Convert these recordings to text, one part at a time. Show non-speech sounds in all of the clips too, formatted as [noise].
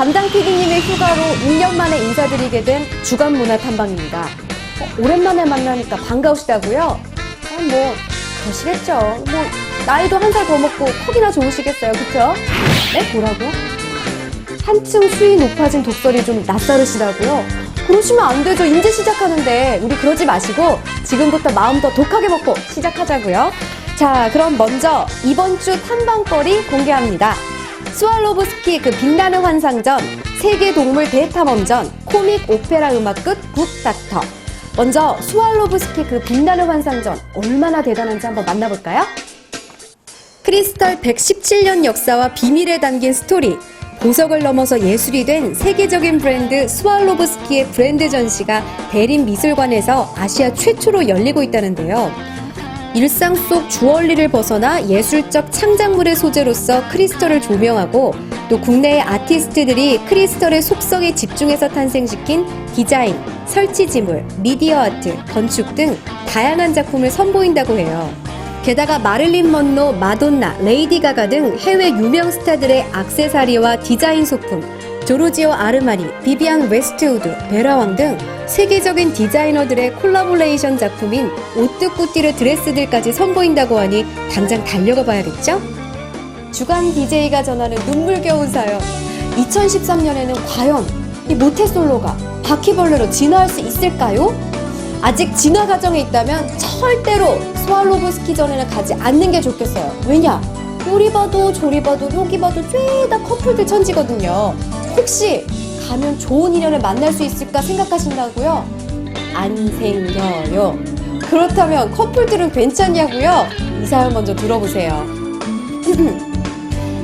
담당 PD님의 휴가로 2년 만에 인사드리게 된 주간 문화 탐방입니다. 어, 오랜만에 만나니까 반가우시다고요? 아, 뭐 그러시겠죠. 뭐 나이도 한 살 더 먹고 컵이나 좋으시겠어요, 그쵸? 네? 뭐라고? 한층 수위 높아진 독설이 좀 낯설으시다고요? 그러시면 안 되죠. 이제 시작하는데 우리 그러지 마시고 지금부터 마음 더 독하게 먹고 시작하자고요. 자, 그럼 먼저 이번 주 탐방거리 공개합니다. 스왈로브스키 그 빛나는 환상전, 세계 동물 대탐험전, 코믹 오페라 음악 끝 북닥터. 먼저 스왈로브스키 그 빛나는 환상전 얼마나 대단한지 한번 만나볼까요? 크리스탈 117년 역사와 비밀에 담긴 스토리. 보석을 넘어서 예술이 된 세계적인 브랜드 스왈로브스키의 브랜드 전시가 대림 미술관에서 아시아 최초로 열리고 있다는데요. 일상 속 주얼리를 벗어나 예술적 창작물의 소재로서 크리스털을 조명하고 또 국내의 아티스트들이 크리스털의 속성에 집중해서 탄생시킨 디자인, 설치지물, 미디어 아트, 건축 등 다양한 작품을 선보인다고 해요. 게다가 마릴린 먼로, 마돈나, 레이디 가가 등 해외 유명 스타들의 악세사리와 디자인 소품, 조르지오 아르마니, 비비안 웨스트우드, 베라왕 등 세계적인 디자이너들의 콜라보레이션 작품인 오뜨꾸띠르 드레스들까지 선보인다고 하니 당장 달려가 봐야겠죠? 주간 DJ가 전하는 눈물겨운 사연. 2013년에는 과연 이 모태솔로가 바퀴벌레로 진화할 수 있을까요? 아직 진화 과정에 있다면 절대로 스왈로브스키 전에는 가지 않는 게 좋겠어요. 왜냐? 요리 봐도 조리 봐도 여기 봐도 죄다 커플들 천지거든요. 혹시 가면 좋은 인연을 만날 수 있을까 생각하신다고요? 안 생겨요. 그렇다면 커플들은 괜찮냐고요? 이 사연 먼저 들어보세요. [laughs]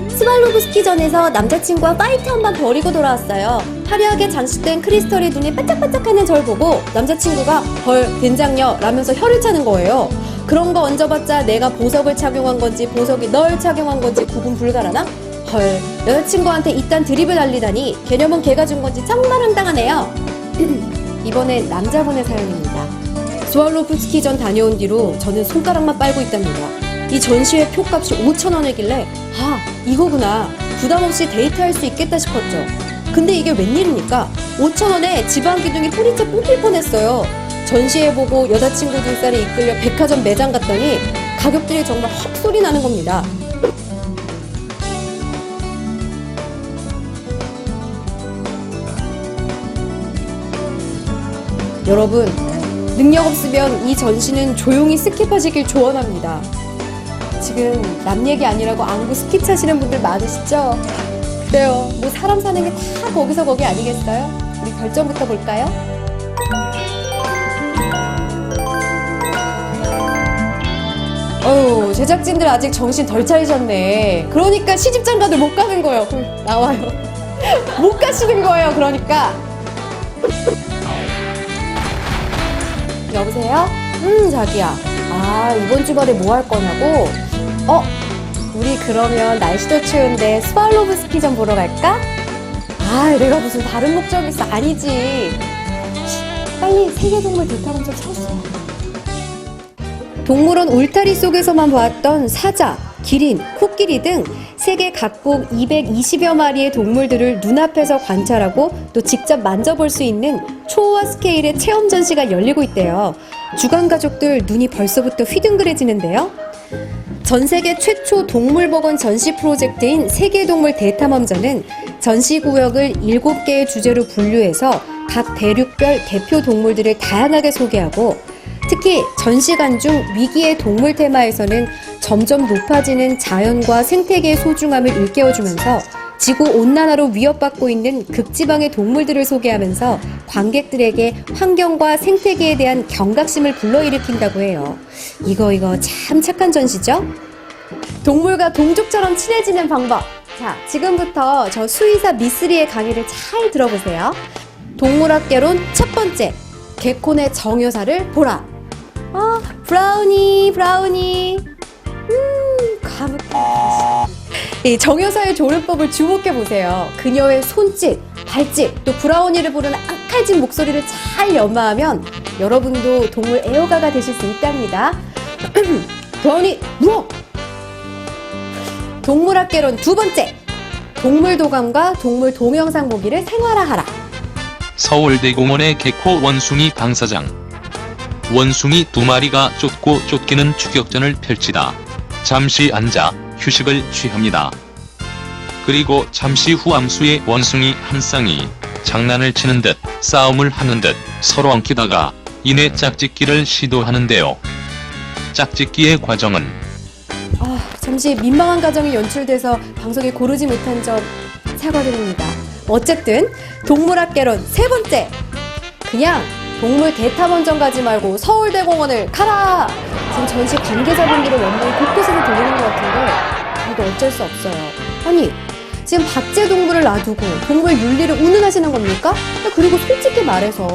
스발로브 스키전에서 남자친구와 파이트 한 번 벌이고 돌아왔어요. 화려하게 장식된 크리스털의 눈이 반짝반짝하는 절 보고 남자친구가 헐 된장녀 라면서 혀를 차는 거예요. 그런 거 얹어봤자 내가 보석을 착용한 건지 보석이 널 착용한 건지 구분 불가라나? 헐 여자친구한테 이딴 드립을 날리다니 개념은 걔가 준 건지 정말 황당하네요. 이번엔 남자분의 사연입니다. 스왈로브스키 전 다녀온 뒤로 저는 손가락만 빨고 있답니다. 이 전시회 표값이 5천 원이길래 아 이거구나 부담 없이 데이트할 수 있겠다 싶었죠. 근데 이게 웬일입니까? 5천 원에 지방 기둥이 뿌리째 뽑힐 뻔했어요. 전시회 보고 여자친구 눈살에 이끌려 백화점 매장 갔더니 가격들이 정말 헉 소리 나는 겁니다. 여러분 능력 없으면 이 전시는 조용히 스킵하시길 조언합니다. 지금 남 얘기 아니라고 안구 스킵 차시는 분들 많으시죠? 그래요. 뭐 사람 사는 게 다 거기서 거기 아니겠어요? 우리 결정부터 볼까요? 어휴, 제작진들 아직 정신 덜 차리셨네. 그러니까 시집장가들 못 가는 거예요. 나와요. [laughs] 못 가시는 거예요, 그러니까. 여보세요? 음, 자기야. 아, 이번 주말에 뭐 할 거냐고? 어? 우리 그러면 날씨도 추운데 스왈로브 스키장 보러 갈까? 아, 내가 무슨 다른 목적이 있어. 아니지. 빨리 세계동물 대탐험전 찾았어. 동물원 울타리 속에서만 보았던 사자, 기린, 코끼리 등 세계 각국 220여 마리의 동물들을 눈앞에서 관찰하고 또 직접 만져볼 수 있는 초호화 스케일의 체험 전시가 열리고 있대요. 주간 가족들 눈이 벌써부터 휘둥그레지는데요. 전 세계 최초 동물복원 전시 프로젝트인 세계동물 대탐험전은 전시 구역을 7개의 주제로 분류해서 각 대륙별 대표 동물들을 다양하게 소개하고 특히 전시관 중 위기의 동물 테마에서는 점점 높아지는 자연과 생태계의 소중함을 일깨워주면서 지구 온난화로 위협받고 있는 극지방의 동물들을 소개하면서 관객들에게 환경과 생태계에 대한 경각심을 불러일으킨다고 해요. 이거 이거 참 착한 전시죠? 동물과 동족처럼 친해지는 방법. 자, 지금부터 저 수의사 미스리의 강의를 잘 들어보세요. 동물학개론 첫 번째. 개콘의 정여사를 보라. 아, 브라우니, 브라우니. 이 정여사의 조련법을 주목해 보세요. 그녀의 손짓, 발짓, 또 브라우니를 부르는 앙칼진 목소리를 잘 연마하면 여러분도 동물 애호가가 되실 수 있답니다. [clears throat] 브라우니, 누워! 동물학개론 두 번째. 동물 도감과 동물 동영상 보기를 생활화하라. 서울대 공원의 개코 원숭이 방사장. 원숭이 두 마리가 쫓고 쫓기는 추격전을 펼치다. 잠시 앉아 휴식을 취합니다. 그리고 잠시 후 암수의 원숭이 한 쌍이 장난을 치는 듯 싸움을 하는 듯 서로 엉키다가 이내 짝짓기를 시도하는데요. 짝짓기의 과정은 아, 잠시 민망한 가정이 연출돼서 방송에 고르지 못한 점 사과드립니다. 어쨌든 동물학개론 세 번째. 그냥 동물 대탐험전 가지 말고 서울대공원을 가라. 지금 전시 관계자분들의 원망이 곳곳에서 들리는 것 같은데 이거 어쩔 수 없어요. 아니 지금 박제 동물을 놔두고 동물 윤리를 운운하시는 겁니까? 그리고 솔직히 말해서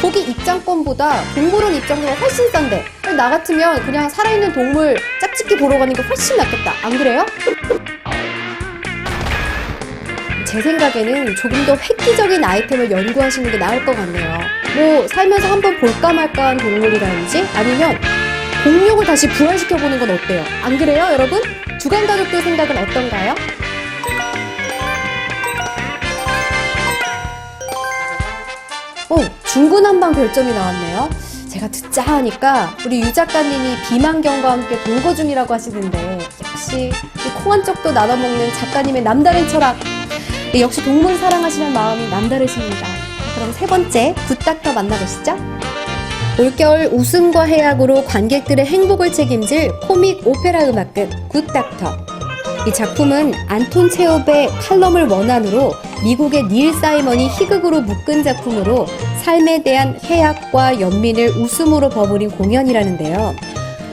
거기 입장권보다 동물원 입장료가 훨씬 싼데 나 같으면 그냥 살아있는 동물 짝짓기 보러 가는 게 훨씬 낫겠다. 안 그래요? 제 생각에는 조금 더 획기적인 아이템을 연구하시는 게 나을 것 같네요. 뭐 살면서 한번 볼까 말까한 동물이라든지 아니면 공룡을 다시 부활시켜보는 건 어때요? 안 그래요, 여러분? 주간 가족들 생각은 어떤가요? 어, 중구난방 별점이 나왔네요. 제가 듣자 하니까 우리 유 작가님이 비만경과 함께 동거 중이라고 하시는데 역시 이 콩한 쪽도 나눠 먹는 작가님의 남다른 철학. 네, 역시 동물 사랑하시는 마음이 남다르십니다. 그럼 세 번째 굿닥터 만나보시죠. 올겨울 웃음과 해악으로 관객들의 행복을 책임질 코믹 오페라 음악극 굿닥터. 이 작품은 안톤 체홉의 칼럼을 원안으로 미국의 닐 사이먼이 희극으로 묶은 작품으로 삶에 대한 해악과 연민을 웃음으로 버무린 공연이라는데요.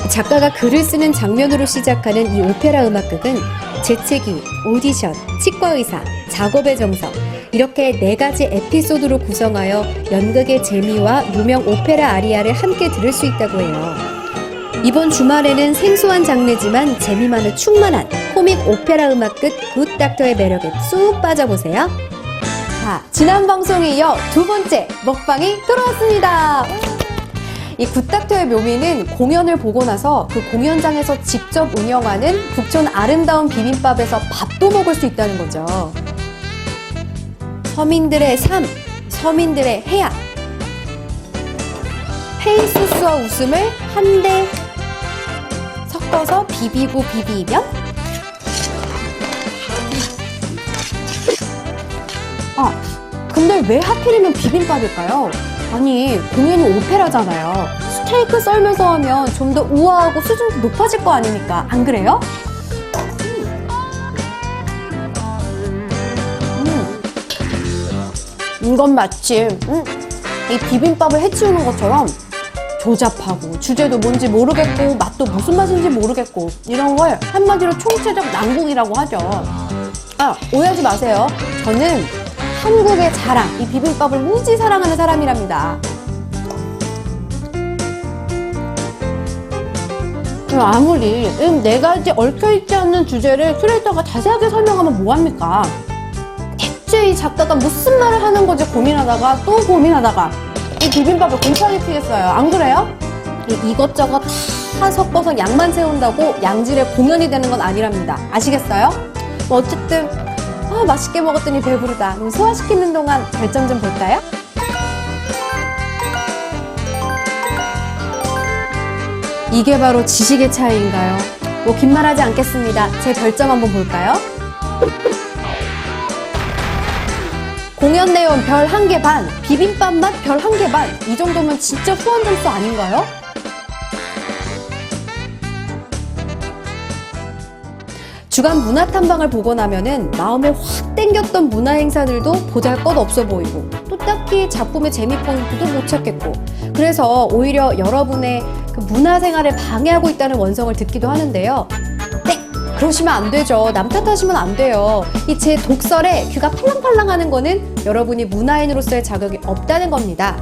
작가가 글을 쓰는 장면으로 시작하는 이 오페라 음악극은 재채기, 오디션, 치과의사, 작업의 정석 이렇게 네 가지 에피소드로 구성하여 연극의 재미와 유명 오페라 아리아를 함께 들을 수 있다고 해요. 이번 주말에는 생소한 장르지만 재미만은 충만한 코믹 오페라 음악극 굿닥터의 매력에 쑥 빠져보세요. 자, 지난 방송에 이어 두 번째 먹방이 돌아왔습니다. 이 굿닥터의 묘미는 공연을 보고 나서 그 공연장에서 직접 운영하는 북촌 아름다운 비빔밥에서 밥도 먹을 수 있다는 거죠. 서민들의 삶, 서민들의 해악. 페이소스와 웃음을 한데 섞어서 비비고 비비면 아, 근데 왜 하필이면 비빔밥일까요? 아니, 공연이 오페라잖아요. 스테이크 썰면서 하면 좀 더 우아하고 수준도 높아질 거 아닙니까? 안 그래요? 음. 이건 마치 음, 이 비빔밥을 해치우는 것처럼 조잡하고 주제도 뭔지 모르겠고 맛도 무슨 맛인지 모르겠고 이런 걸 한마디로 총체적 난국이라고 하죠. 아 오해하지 마세요. 저는 한국의 자랑 이 비빔밥을 무지 사랑하는 사람이랍니다. 아무리 이네 가지 얽혀있지 않는 주제를 큐레이터가 자세하게 설명하면 뭐합니까? 대체 이 작가가 무슨 말을 하는 건지 고민하다가 또 고민하다가 이 비빔밥을 곰팡이 튀겠어요. 안 그래요? 이 이것저것 다 섞어서 양만 세운다고 양질의 공연이 되는 건 아니랍니다. 아시겠어요? 뭐 어쨌든 아, 맛있게 먹었더니 배부르다. 그럼 소화시키는 동안 결정 좀 볼까요? 이게 바로 지식의 차이인가요? 뭐 긴 말하지 않겠습니다. 제 별점 한번 볼까요? 공연 내용 별 한 개 반, 비빔밥 맛 별 한 개 반. 이 정도면 진짜 후원 점수 아닌가요? 주간 문화 탐방을 보고 나면은 마음에 확 땡겼던 문화 행사들도 보잘 것 없어 보이고 또 딱히 작품의 재미 포인트도 못 찾겠고 그래서 오히려 여러분의 그 문화 생활을 방해하고 있다는 원성을 듣기도 하는데요. 네, 그러시면 안 되죠. 남 탓하시면 안 돼요. 이 제 독설에 귀가 팔랑팔랑 하는 거는 여러분이 문화인으로서의 자격이 없다는 겁니다.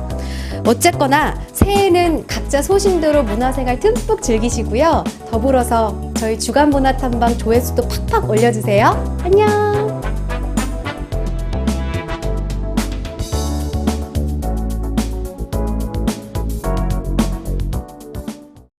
어쨌거나 새해에는 각자 소신대로 문화생활 듬뿍 즐기시고요. 더불어서 저희 주간 문화 탐방 조회수도 팍팍 올려주세요. 안녕!